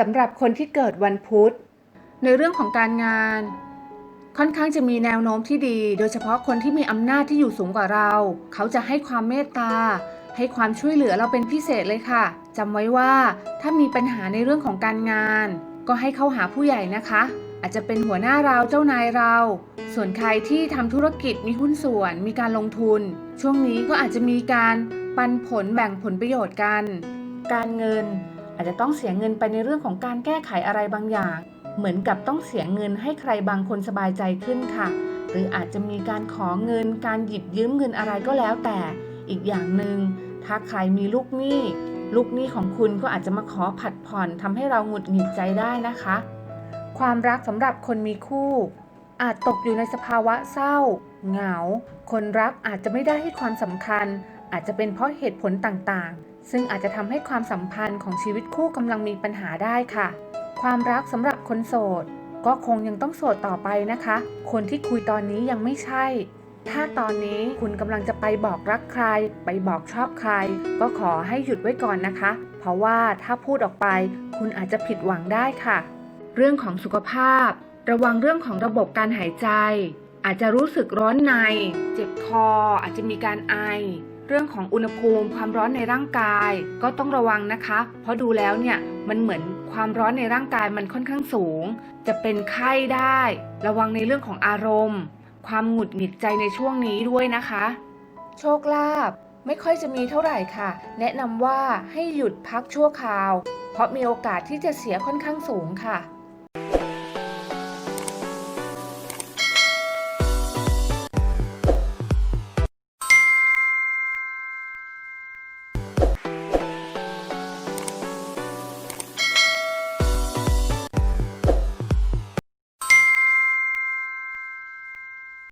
สำหรับคนที่เกิดวันพุธ ในเรื่องของการงาน ค่อนข้างจะมีแนวโน้มที่ดี โดยเฉพาะคนที่มีอำนาจที่อยู่สูงกว่าเรา เขาจะให้ความเมตตา ให้ความช่วยเหลือเราเป็นพิเศษเลยค่ะจำไว้ว่าถ้ามีปัญหาในเรื่องของการงาน ก็ให้เข้าหาผู้ใหญ่นะคะ อาจจะเป็นหัวหน้าเราเจ้านายเรา ส่วนใครที่ทำธุรกิจมีหุ้นส่วน มีการลงทุน ช่วงนี้ก็อาจจะมีการปันผลแบ่งผลประโยชน์กัน การเงิน อาจจะต้องเสียเงินไปในเรื่องของการแก้ไขอะไรบางอย่าง เหมือนกับต้องเสียเงินให้ใครบางคนสบายใจขึ้นค่ะ หรืออาจจะมีการขอเงิน การหยิบยืมเงินอะไรก็แล้วแต่ อีกอย่างหนึ่งถ้าใครมีลูกหนี้ ลูกหนี้ของคุณก็อาจจะมาขอผัดผ่อนทำให้เราหงุดหงิดใจได้นะคะ ความรักสำหรับคนมีคู่ อาจตกอยู่ในสภาวะเศร้า เหงา คนรักอาจจะไม่ได้ให้ความสำคัญ อาจจะเป็นเพราะเหตุผลต่างๆ ซึ่งอาจจะทำให้ความสัมพันธ์ของชีวิตคู่กำลังมีปัญหาได้ค่ะ ความรักสำหรับคนโสด ก็คงยังต้องโสดต่อไปนะคะ คนที่คุยตอนนี้ยังไม่ใช่ ถ้าตอนนี้คุณกำลังจะไปบอกรักใคร ไปบอกชอบใคร ก็ขอให้หยุดไว้ก่อนนะคะ เพราะว่าถ้าพูดออกไป คุณอาจจะผิดหวังได้ค่ะ เรื่องของสุขภาพ ระวังเรื่องของระบบการหายใจ อาจจะรู้สึกร้อนใน เจ็บคอ อาจจะมีการไอ เรื่องของอุณหภูมิความร้อนในร่างกายก็ต้องระวังนะคะ เพราะดูแล้วเนี่ยมันเหมือนความร้อนในร่างกายมันค่อนข้างสูง จะเป็นไข้ได้ ระวังในเรื่องของอารมณ์ ความหงุดหงิดใจในช่วงนี้ด้วยนะคะ โชคลาภไม่ค่อยจะมีเท่าไหร่ค่ะ แนะนำว่าให้หยุดพักชั่วคราว เพราะมีโอกาสที่จะเสียค่อนข้างสูงค่ะ